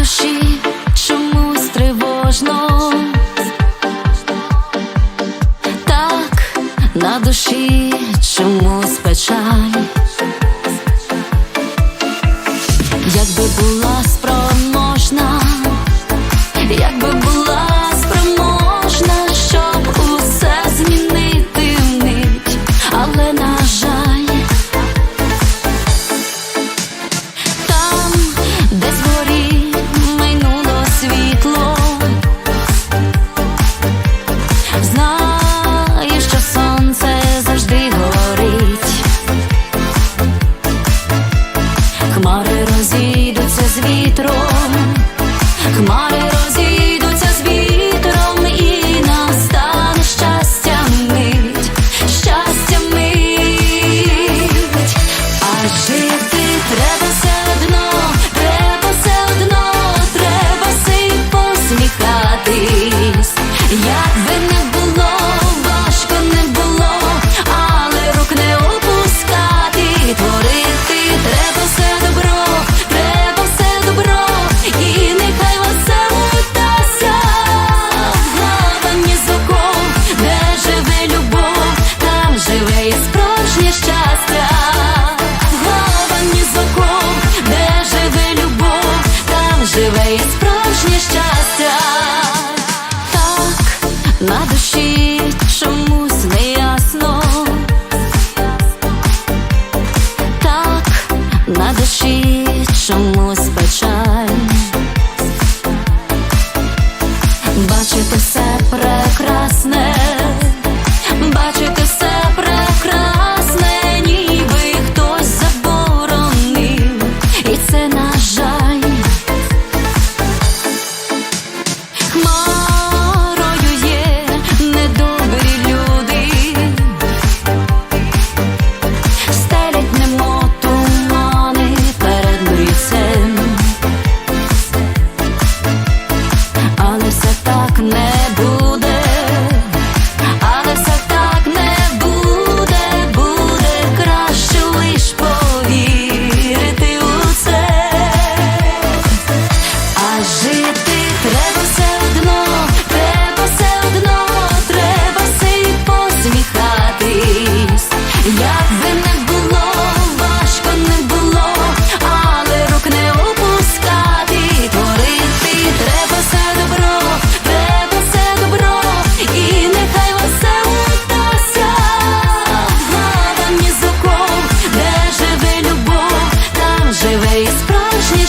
душі чомусь тривожно, так на душі чомусь печаль, якби була спроможна. Як хмари душі чомусь неясно. Так, на душі чомусь Весь справжній